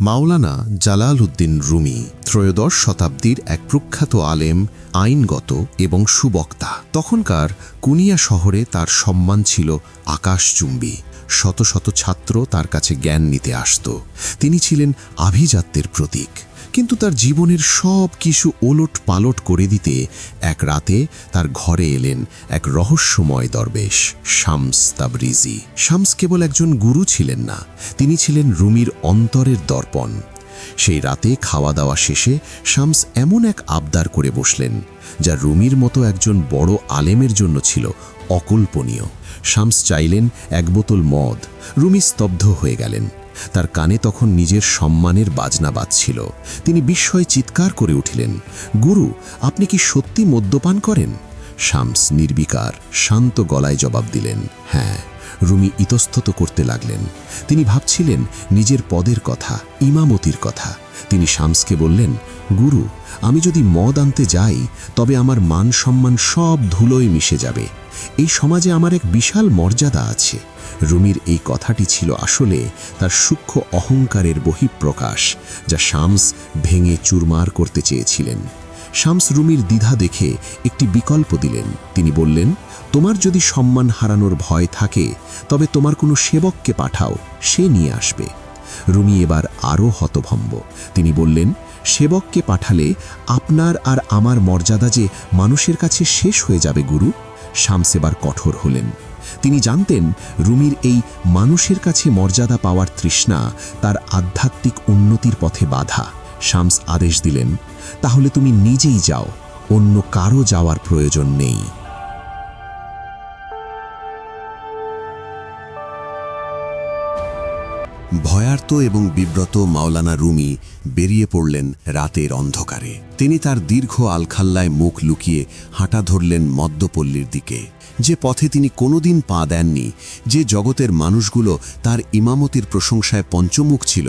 মাওলানা জালাল উদ্দিন রুমি ত্রয়োদশ শতাব্দীর এক প্রখ্যাত আলেম, আইনগত এবং সুবক্তা। তখনকার কুনিয়া শহরে তার সম্মান ছিল আকাশচুম্বী। শত শত ছাত্র তার কাছে জ্ঞান নিতে আসত। তিনি ছিলেন আভিজাত্যের প্রতীক। কিন্তু তার জীবনের সব কিছু ওলট পালট করে দিতে এক রাতে তার ঘরে এলেন এক রহস্যময় দরবেশ, শামস তাবরিজি। শামস কেবল একজন গুরু ছিলেন না, তিনি ছিলেন রুমির অন্তরের দর্পণ। সেই রাতে খাওয়া দাওয়া শেষে শামস এমন এক আবদার করে বসলেন, যা রুমির মতো একজন বড় আলেমের জন্য ছিল অকল্পনীয়। শামস চাইলেন এক বোতল মদ। রুমি স্তব্ধ হয়ে গেলেন। তার কানে তখন নিজের সম্মানের বাজনা বাজছিল। তিনি বিস্ময়ে চিৎকার করে উঠিলেন, গুরু, আপনি কি সত্যি মদ্যপান করেন? শামস নির্বিকার, শান্ত গলায় জবাব দিলেন হ্যাঁ। রুমি ইতস্তত করতে লাগলেন। তিনি ভাবছিলেন, নিজের পদের কথা, ইমামতির কথা। তিনি শামসকে বললেন, গুরু, আমি যদি মদ আনতে যাই, তবে আমার মান সম্মান সব ধুলোয় মিশে যাবে। এই সমাজে আমার এক বিশাল মর্যাদা আছে। রুমির এই কথাটি ছিল আসলে তার সূক্ষ্ম অহংকারের বহিঃপ্রকাশ, যা শামস ভেঙে চুরমার করতে চেয়েছিলেন। শামস রুমির দ্বিধা দেখে একটি বিকল্প দিলেন। তিনি বললেন, তোমার যদি সম্মান হারানোর ভয় থাকে, তবে তোমার কোনো সেবককে পাঠাও, সে নিয়ে আসবে। রুমি এবার আরও হতভম্ব। তিনি বললেন, সেবককে পাঠালে আপনার আর আমার মর্যাদা যে মানুষের কাছে শেষ হয়ে যাবে, গুরু, শামস এবার কঠোর হলেন। তিনি জানতেন রুমির এই মানুষের কাছে মর্যাদা পাওয়ার তৃষ্ণা তার আধ্যাত্মিক উন্নতির পথে বাধা। শামস আদেশ দিলেন, তাহলে তুমি নিজেই যাও, অন্য কারও যাওয়ার প্রয়োজন নেই। ভয়ার্ত এবং বিব্রত মাওলানা রুমি বেরিয়ে পড়লেন রাতের অন্ধকারে। তিনি তার দীর্ঘ আলখাল্লায় মুখ লুকিয়ে হাঁটা ধরলেন মদ্যপল্লীর দিকে। যে পথে তিনি কোনোদিন পা দেননি, যে জগতের মানুষগুলো তার ইমামতির প্রশংসায় পঞ্চমুখ ছিল,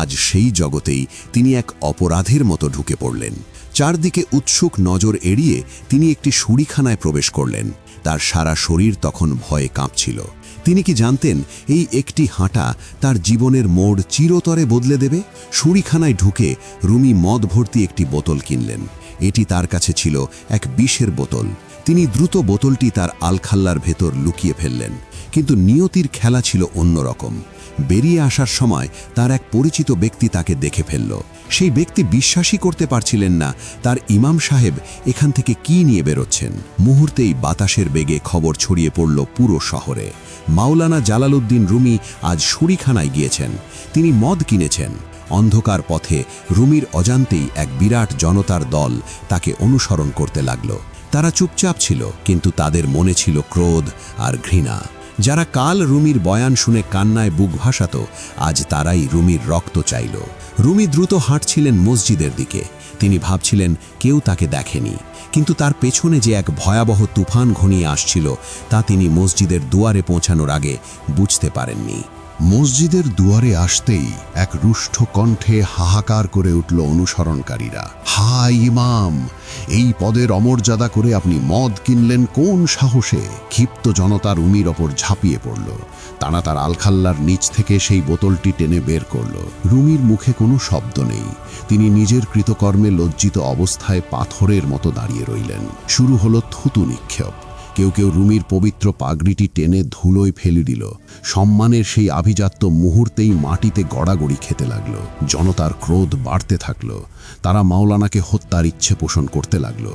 আজ সেই জগতেই তিনি এক অপরাধের মতো ঢুকে পড়লেন। চারদিকে উৎসুক নজর এড়িয়ে তিনি একটি সুড়িখানায় প্রবেশ করলেন। তার সারা শরীর তখন ভয়ে কাঁপছিল। তিনি কি জানতেন এই একটি হাঁটা তার জীবনের মোড় চিরতরে বদলে দেবে? সুরিখানায় ঢুকে রুমি মদ ভর্তি একটি বোতল কিনলেন। এটি তার কাছে ছিল এক বিষের বোতল। তিনি দ্রুত বোতলটি তার আলখাল্লার ভেতর লুকিয়ে ফেললেন। কিন্তু নিয়তির খেলা ছিল অন্যরকম। বেরিয়ে আসার সময় তার এক পরিচিত ব্যক্তি তাকে দেখে ফেলল। সেই ব্যক্তি বিশ্বাসই করতে পারছিলেন না তার ইমাম সাহেব এখান থেকে কি নিয়ে বেরোচ্ছেন। মুহূর্তেই বাতাসের বেগে খবর ছড়িয়ে পড়ল পুরো শহরে। মাওলানা জালালউদ্দিন রুমি আজ সুরিখানায় গিয়েছেন। তিনি মদ কিনেছেন। অন্ধকার পথে রুমির অজান্তেই এক বিরাট জনতার দল তাকে অনুসরণ করতে লাগল। তারা চুপচাপ ছিল, কিন্তু তাদের মনে ছিল ক্রোধ আর ঘৃণা। যারা কাল রুমির বয়ান শুনে কান্নায় বুক ভাসাত, আজ তারাই রুমির রক্ত চাইল। রুমি দ্রুত হাঁটছিলেন মসজিদের দিকে। তিনি ভাবছিলেন, কেউ তাকে দেখেনি। কিন্তু তার পেছনে যে এক ভয়াবহ তুফান ঘনিয়ে আসছিল, তা তিনি মসজিদের দুয়ারে পৌঁছানোর আগে বুঝতে পারেননি। মসজিদের দুয়ারে আসতেই এক রুষ্ঠ কণ্ঠে হাহাকার করে উঠল অনুসরণকারীরা। হাই ইমাম! এই পদের অমর্যাদা করে আপনি মদ কিনলেন কোন সাহসে? ক্ষিপ্ত জনতা রুমির ওপর ঝাঁপিয়ে পড়ল। তারা তার আলখাল্লার নিচ থেকে সেই বোতলটি টেনে বের করল। রুমির মুখে কোনো শব্দ নেই। তিনি নিজের কৃতকর্মে লজ্জিত অবস্থায় পাথরের মতো দাঁড়িয়ে রইলেন। শুরু হলো থুতু নিক্ষেপ। কেউ কেউ রুমির পবিত্র পাগড়িটি টেনে ধুলোয় ফেলে দিল। সম্মানের সেই আভিজাত্য মুহূর্তেই মাটিতে গড়াগড়ি খেতে লাগল। জনতার ক্রোধ বাড়তে থাকল। তারা মাওলানাকে হত্যার ইচ্ছে পোষণ করতে লাগল।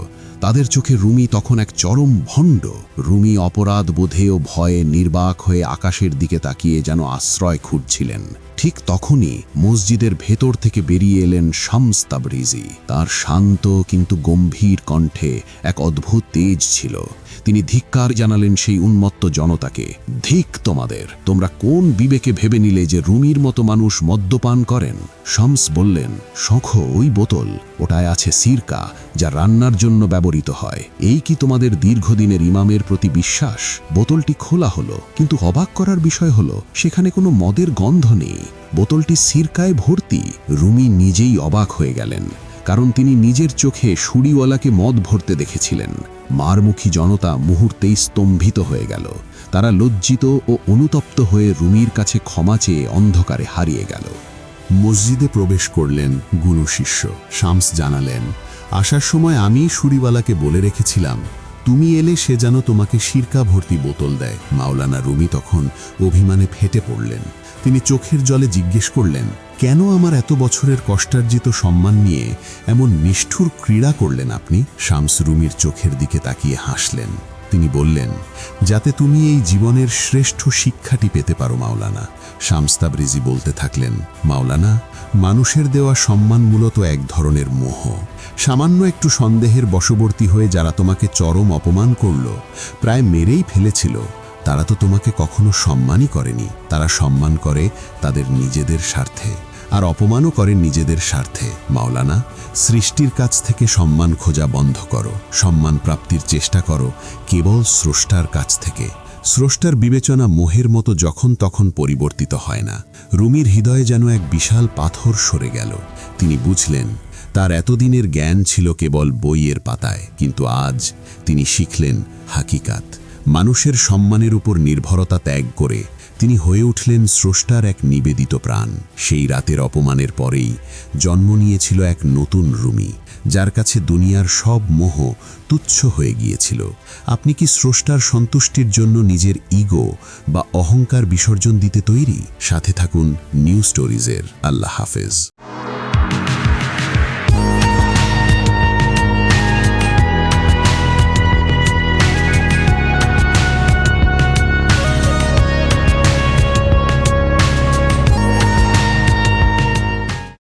তাদের চোখে রুমি তখন এক চরম ভণ্ড। রুমি অপরাধ বোধে ও ভয়ে নির্বাক হয়ে আকাশের দিকে তাকিয়ে যেন আশ্রয় খুঁজছিলেন। ঠিক তখনই মসজিদের ভেতর থেকে বেরিয়ে এলেন শামস তাবরিজি। তার শান্ত কিন্তু গম্ভীর কণ্ঠে এক অদ্ভুত তেজ ছিল। তিনি ধিক্কার জানালেন সেই উন্মত্ত জনতাকে, ধিক তোমাদের, তোমরা কোন বিবেকে ভেবে নিলে যে রুমির মতো মানুষ মদ্যপান করেন? শামস বললেন, শখ ওই বোতল, ওটায় আছে সিরকা, যা রান্নার জন্য ব্যবহৃত হয়। এই কি তোমাদের দীর্ঘদিনের ইমামের প্রতি বিশ্বাস? বোতলটি খোলা হলো, কিন্তু অবাক করার বিষয় হলো, সেখানে কোনো মদের গন্ধ নেই। বোতলটি সিরকায় ভর্তি। রুমি নিজেই অবাক হয়ে গেলেন, কারণ তিনি নিজের চোখে সুড়িওয়ালাকে মদ ভরতে দেখেছিলেন। মারমুখী জনতা মুহূর্তেই স্তম্ভিত হয়ে গেল। তারা লজ্জিত ও অনুতপ্ত হয়ে রুমির কাছে ক্ষমা চেয়ে অন্ধকারে হারিয়ে গেল। মসজিদে প্রবেশ করলেন গুরু শিষ্য। শামস জানালেন, আসার সময় আমি সুরিওয়ালাকে বলে রেখেছিলাম, তুমি এলে সে যেন তোমাকে সিরকা ভর্তি বোতল দেয়। মাওলানা রুমি তখন অভিমানে ফেটে পড়লেন। তিনি চোখের জলে জিজ্ঞেস করলেন, কেন আমার এত বছরের কষ্টার্জিত সম্মান নিয়ে এমন নিষ্ঠুর ক্রীড়া করলেন আপনি? শামস রুমির চোখের দিকে তাকিয়ে হাসলেন। তিনি বললেন, যাতে তুমি এই জীবনের শ্রেষ্ঠ শিক্ষাটি পেতে পারো মাওলানা। শামস্তাবরিজি বলতে থাকলেন, মাওলানা, মানুষের দেওয়া সম্মান মূলত এক ধরনের মোহ। সামান্য একটু সন্দেহের বশবর্তী হয়ে যারা তোমাকে চরম অপমান করল, প্রায় মেরেই ফেলেছিল। তারা তো তোমাকে কখনো সম্মানই করেনি। তারা সম্মান করে তাদের নিজেদের স্বার্থে, আর অপমানও করে নিজেদের স্বার্থে। মাওলানা, সৃষ্টির কাছ থেকে সম্মান খোঁজা বন্ধ করো, সম্মান প্রাপ্তির চেষ্টা করো, কেবল স্রষ্টার কাছ থেকে। স্রষ্টার বিবেচনা মোহের মতো যখন তখন পরিবর্তিত হয় না। রুমির হৃদয়ে যেন এক বিশাল পাথর সরে গেল। তিনি বুঝলেন, তার এতদিনের জ্ঞান ছিল কেবল বইয়ের পাতায়, কিন্তু আজ তিনি শিখলেন হাকিকাত। মানুষের সম্মানের উপর নির্ভরতা ত্যাগ করে তিনি হয়ে উঠলেন স্রষ্টার এক নিবেদিত প্রাণ। সেই রাতের অপমানের পরেই জন্ম নিয়েছিল এক নতুন রুমি, যার কাছে দুনিয়ার সব মোহ তুচ্ছ হয়ে গিয়েছিল। আপনি কি স্রষ্টার সন্তুষ্টির জন্য নিজের ইগো বা অহংকার বিসর্জন দিতে তৈরি? সাথে থাকুন নিউ স্টোরিজের। আল্লাহ হাফেজ।